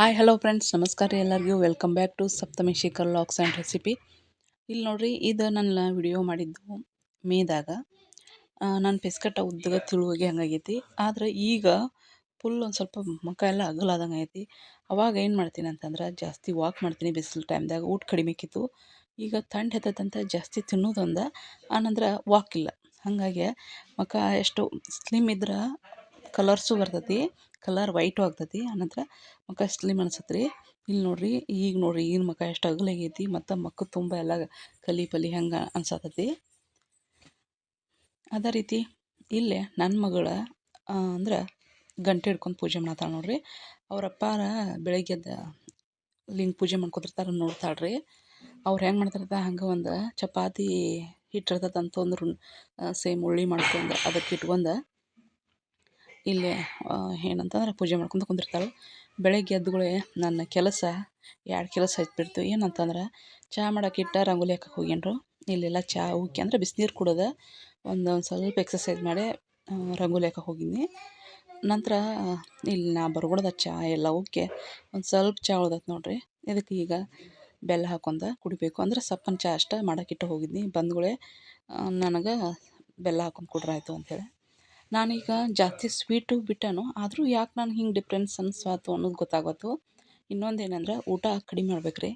Hi hello friends ನಮಸ್ಕಾರ ಎಲ್ಲರಿಗೂ. Welcome back to Saptami Shekhar locks and recipe ಇಲ್ಲಿ ನೋಡ್ರಿ, ಇದು ನನ್ನ ವಿಡಿಯೋ ಮಾಡಿದ್ದು ಮೇದಾಗ. ನಾನು ಪೆಸ್ಕಟ್ಟ ಉದ್ದಗ ತಿಳುವಗೆ ಹಂಗಾಗೈತಿ. ಆದ್ರೆ ಈಗ ಫುಲ್ ಒಂದು ಸ್ವಲ್ಪ ಮುಖ ಎಲ್ಲ ಅಗಲಾದಂಗೆ ಐತಿ ಅವಾಗ ಏನು ಮಾಡ್ತೀನಿ ಅಂತಂದ್ರೆ, ಜಾಸ್ತಿ ವಾಕ್ ಮಾಡ್ತೀನಿ ಬಿಸಿಲು ಟೈಮ್ದಾಗ ಊಟ ಕಡಿಮೆ ಇತ್ತು ಈಗ ತಂಡ ಹೆತ್ತಂತ ಜಾಸ್ತಿ ತಿನ್ನೋದೊಂದು. ಆನಂತರ ವಾಕ್ ಇಲ್ಲ. ಹಾಗಾಗಿ ಮುಖ ಎಷ್ಟು ಸ್ಲಿಮ್ ಇದ್ರೆ ಕಲರ್ಸು ಬರ್ತೈತಿ. ಕಲರ್ ವೈಟು ಆಗ್ತೈತಿ. ಆನಂತರ ಮುಖ ಸ್ಲಿಮ್ ಅನ್ಸತ್ತೆ ರೀ ಇಲ್ಲಿ ನೋಡಿರಿ, ಈಗ ನೋಡಿರಿ ಈಗಿನ ಮುಖ ಎಷ್ಟು ಅಗಲಾಗೈತಿ ಮತ್ತು ಮಕ್ಕ ತುಂಬ ಎಲ್ಲ ಕಲಿ ಪಲಿ ಹೆಂಗೆ ಅನ್ಸತ್ತೈತಿ ಅದೇ ರೀತಿ ಇಲ್ಲೇ ನನ್ನ ಮಗಳ ಅಂದ್ರೆ ಗಂಟೆ ಹಿಡ್ಕೊಂಡು ಪೂಜೆ ಮಾಡ್ತಾಳೆ ನೋಡಿರಿ. ಅವ್ರ ಅಪ್ಪಾರ ಬೆಳಗ್ಗೆದ ಲಿಂಗ ಪೂಜೆ ಮಾಡ್ಕೊತಿರ್ತಾರೆ ನೋಡ್ತಾಳೆ ರೀ ಅವ್ರು ಹೆಂಗೆ ಮಾಡ್ತಿರ್ತ ಹಂಗೆ ಒಂದು ಚಪಾತಿ ಹಿಟ್ಟಿರ್ತದಂತ ಇರ್ತೈತೆ ಅಂತಂದ್ರು ಸೇಮ್ ಉಳ್ಳಿ ಮಾಡ್ಕೊಂಡು ಅದಕ್ಕೆ ಇಟ್ಕೊಂಡು ಇಲ್ಲೇ ಏನಂತಂದ್ರೆ ಪೂಜೆ ಮಾಡ್ಕೊಂತ ಕುಂದಿರ್ತಾಳೆ. ಬೆಳಗ್ಗೆ ಎದ್ದುಗಳೇ ನನ್ನ ಕೆಲಸ ಎರಡು ಕೆಲಸ ಹಚ್ಬಿಡ್ತು ಏನಂತಂದ್ರೆ ಚಹಾ ಮಾಡಕ್ಕೆ ಇಟ್ಟು ರಂಗೋಲಿ ಹಾಕಕ್ಕೆ ಹೋಗ್ಯಾನ್ರು. ಇಲ್ಲೆಲ್ಲ ಚಹಾ ಉಕ್ಕಿ ಅಂದ್ರೆ ಬಿಸ್ನೀರು ಕುಡಿದು ಒಂದು ಸ್ವಲ್ಪ ಎಕ್ಸಸೈಸ್ ಮಾಡಿ ರಂಗೋಲಿ ಹಾಕಕ್ಕೆ ಹೋಗಿದ್ನಿ. ನಂತರ ಇಲ್ಲಿ ನಾ ಬರ್ಗೊಡ್ದ ಚಹಾ ಎಲ್ಲ ಉಕ್ಕಿ ಒಂದು ಸ್ವಲ್ಪ ಚಹಾ ಉಳ್ದೈತೆ ನೋಡಿರಿ. ಇದಕ್ಕೆ ಈಗ ಬೆಲ್ಲ ಹಾಕೊಂಡ ಕುಡಿಬೇಕು. ಅಂದ್ರೆ ಸಪ್ಪನ ಚಹಾ ಅಷ್ಟೇ ಮಾಡೋಕ್ಕಿಟ್ಟು ಹೋಗಿದ್ನಿ. ಬಂದ್ಗಳೇ ನನಗೆ ಬೆಲ್ಲ ಹಾಕೊಂಡು ಕುಡ್ರಾಯ್ತು ಅಂತೇಳಿ ನಾನೀಗ ಜಾಸ್ತಿ ಸ್ವೀಟು ಬಿಟ್ಟನು, ಆದರೂ ಯಾಕೆ ನಾನು ಹಿಂಗೆ ಡಿಫ್ರೆನ್ಸ್ ಅನ್ಸ್ವಾತು ಅನ್ನೋದು ಗೊತ್ತಾಗೋತು. ಇನ್ನೊಂದೇನಂದ್ರೆ ಊಟ ಕಡಿಮೆ ಮಾಡ್ಬೇಕು ರೀ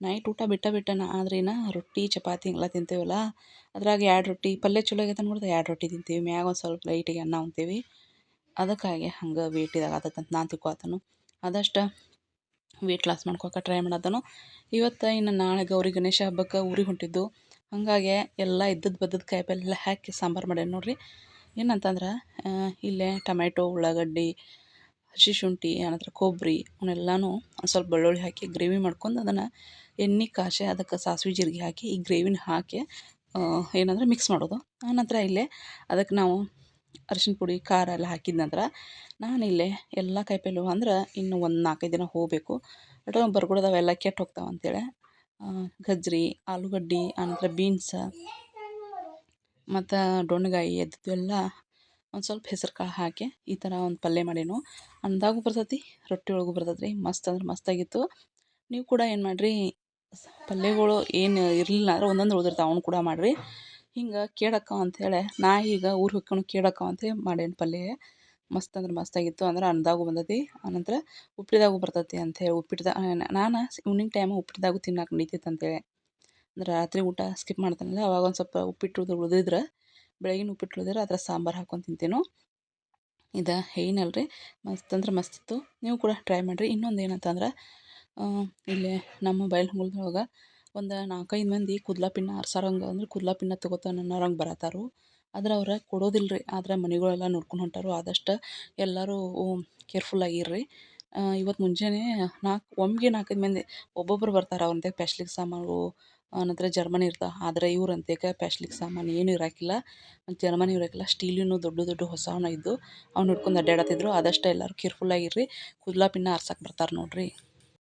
ನೈಟ್ ಊಟ ಬಿಟ್ಟ ಬಿಟ್ಟನ, ಆದ್ರೆ ಇನ್ನು ರೊಟ್ಟಿ, ಚಪಾತಿ ಎಲ್ಲ ತಿಂತೇವಲ್ಲ, ಅದ್ರಾಗ ಎರಡು ರೊಟ್ಟಿ, ಪಲ್ಯ ಚಲೋ ಆಗೈತೆ ನೋಡಿದ್ರೆ ಎರಡು ರೊಟ್ಟಿ ತಿಂತೀವಿ, ಮ್ಯಾಗ ಒಂದು ಸ್ವಲ್ಪ ಲೈಟಿಗೆ ಅನ್ನ ಉಂತೀವಿ ಅದಕ್ಕಾಗಿ ಹಂಗೆ ವೇಟ್ ಇದಾಗತ್ತಂತ ನಾನು ತಿಳ್ಕೊತನು ಆದಷ್ಟು ವೆಯ್ಟ್ ಲಾಸ್ ಮಾಡ್ಕೋಕ ಟ್ರೈ ಮಾಡತ್ತನು ಇವತ್ತು ಇನ್ನು ನಾಳೆ ಗೌರಿ ಗಣೇಶ ಹಬ್ಬಕ್ಕೆ ಊರಿಗೆ ಹೊಂಟಿದ್ದು. ಹಾಗಾಗಿ ಎಲ್ಲ ಇದ್ದದ್ದು ಬದ್ದದ ಕಾಯಿಪಲ್ಲೆ ಹಾಕಿ ಸಾಂಬಾರು ಮಾಡ್ಯಾನ ನೋಡಿರಿ. ಏನಂತಂದ್ರೆ ಇಲ್ಲೇ ಟೊಮೆಟೊ ಉಳ್ಳಾಗಡ್ಡಿ, ಹಸಿ ಶುಂಠಿ ಆನಂತರ ಕೊಬ್ಬರಿ ಅವನ್ನೆಲ್ಲನೂ ಒಂದು ಸ್ವಲ್ಪ ಬೆಳ್ಳುಳ್ಳಿ ಹಾಕಿ ಗ್ರೇವಿ ಮಾಡ್ಕೊಂಡು ಅದನ್ನು ಎಣ್ಣೆ ಕಾಸೆ ಅದಕ್ಕೆ ಸಾಸಿವೆ, ಜೀರಿಗೆ ಹಾಕಿ ಈ ಗ್ರೇವಿನ ಹಾಕಿ ಏನಂದ್ರೆ ಮಿಕ್ಸ್ ಮಾಡೋದು. ಆನಂತರ ಇಲ್ಲೇ ಅದಕ್ಕೆ ನಾವು ಅರಿಶಿನ ಪುಡಿ, ಖಾರ ಎಲ್ಲ ಹಾಕಿದ ನಂತರ ನಾನಿಲ್ಲೇ ಎಲ್ಲ ಕಾಯಿಪಲ್ಲೆ ಅಂದ್ರೆ ಇನ್ನು ಒಂದು ನಾಲ್ಕೈದು ದಿನ ಹೋಗಬೇಕು. ಬಟ್ ಬರ್ಗೊಡದವೆಲ್ಲ ಕೆಟ್ಟು ಹೋಗ್ತಾವೆ ಅಂತೇಳಿ. ಗಜ್ಜರಿ ಆಲೂಗಡ್ಡೆ ಆನಂತರ ಬೀನ್ಸ ಮತ್ತು ಡೊಣ್ಗಾಯಿ ಎಲ್ಲ ಒಂದು ಸ್ವಲ್ಪ ಹೆಸ್ರು ಕಾಳು ಹಾಕಿ ಈ ಥರ ಒಂದು ಪಲ್ಯ ಮಾಡೀನು ಅಂದಾಗೂ ಬರ್ತೈತಿ, ರೊಟ್ಟಿ ಒಳಗೂ ಬರ್ತೈತೆ ರೀ ಮಸ್ತ್ ಅಂದ್ರೆ ಮಸ್ತಾಗಿತ್ತು. ನೀವು ಕೂಡ ಏನು ಮಾಡಿರಿ ಪಲ್ಯಗಳು ಏನು ಇರಲಿಲ್ಲ ಅಂದ್ರೆ ಒಂದೊಂದು ಉಳ್ದಿರ್ತಾವೆ, ಅವನು ಕೂಡ ಮಾಡಿರಿ. ಹಿಂಗೆ ಕೇಳಕ್ಕ ಅಂಥೇಳಿ ನಾ ಈಗ ಊರು ಹೊಕ್ಕೊಂಡು ಕೇಳಕ್ಕ ಅಂತೇಳಿ ಮಾಡೇನು ಪಲ್ಯ. ಮಸ್ತ್ ಅಂದ್ರೆ ಮಸ್ತಾಗಿತ್ತು ಅಂದ್ರೆ ಅನ್ನದಾಗೂ ಬಂದೈತಿ, ಆನಂತರ ಉಪ್ಪಿಟ್ಟಾಗೂ ಬರ್ತೈತಿ ಅಂಥೇಳಿ ಉಪ್ಪಿಟ್ದ, ನಾನು ಈವ್ನಿಂಗ್ ಟೈಮ್ ಉಪ್ಪಿಟ್ಟಾಗೂ ತಿನ್ನಕ್ಕೆ ನಡೀತೈತೆ ಅಂತೇಳಿ ಅಂದ್ರೆ ರಾತ್ರಿ ಊಟ ಸ್ಕಿಪ್ ಮಾಡ್ತಾನಲ್ಲ, ಅವಾಗ ಒಂದು ಸ್ವಲ್ಪ ಉಪ್ಪಿಟ್ಟು ಉಳಿದಿದ್ರೆ, ಬೆಳಗಿನ ಉಪ್ಪಿಟ್ಟು ಉಳಿದಿದ್ರೆ ಅದರ ಸಾಂಬಾರು ಹಾಕ್ಕೊಂಡು ತಿಂತೇನೋ. ಇದು ಏನಲ್ರಿ ಮಸ್ತ್ ಅಂದ್ರೆ ಮಸ್ತಿತ್ತು ನೀವು ಕೂಡ ಟ್ರೈ ಮಾಡಿರಿ. ಇನ್ನೊಂದು ಏನಂತಂದ್ರೆ ಇಲ್ಲಿ ನಮ್ಮ ಬಯಲು ಹೊಲದೊಳಗೆ ಒಂದು ನಾಲ್ಕೈದು ಮಂದಿ ಕುದ್ಲಾ ಪಿನ್ನ ಆರ್ಸಾರಂಗೆ ಅಂದ್ರೆ ಕುದ್ಲಾ ಪಿನ್ನ ತೊಗೋತಾನೆ ಅನ್ನೋರಂಗೆ ಬರತ್ತಾರು ಆದ್ರೆ ಅವ್ರು ಕೊಡೋದಿಲ್ಲ ರೀ ಆದ್ರೆ ಮನೆಗಳೆಲ್ಲ ನೋಡ್ಕೊಂಡು ಹೊಂಟಾರು. ಆದಷ್ಟು ಎಲ್ಲರೂ ಕೇರ್ಫುಲ್ಲಾಗಿರ್ರಿ ಇವತ್ತು ಮುಂಜಾನೆ ನಾಲ್ಕು ಒಮ್ಮೆಗೆ ನಾಲ್ಕೈದು ಮಂದಿ ಒಬ್ಬೊಬ್ರು ಬರ್ತಾರೆ ಅವ್ರಂತೆ ಪ್ಯಾಸ್ಲಿಕ್ ಸಾಮಾನು ನಂತರ ಜರ್ಮನಿ ಇರ್ತಾವೆ ಆದರೆ ಇವ್ರು ಅಂತೆಕ ಪ್ಯಾಸ್ಲಿಕ್ ಸಾಮಾನು ಏನೂ ಇರಾಕಿಲ್ಲ. ಜರ್ಮನಿ ಇರಾಕಿಲ್ಲ, ಸ್ಟೀಲಿನೂ ದೊಡ್ಡ ದೊಡ್ಡ ಹೊಸವನ್ನ ಇದ್ದು, ಅವ್ನು ಹಿಡ್ಕೊಂಡು ಅಡ್ಡಾಡತ್ತಿದ್ರು ಆದಷ್ಟು ಎಲ್ಲರೂ ಕೇರ್ಫುಲ್ಲಾಗಿರ್ರಿ ಕೂದ್ಲ ಪಿನ್ನ ಆರ್ಸಕ್ಕೆ ಬರ್ತಾರೆ ನೋಡಿರಿ.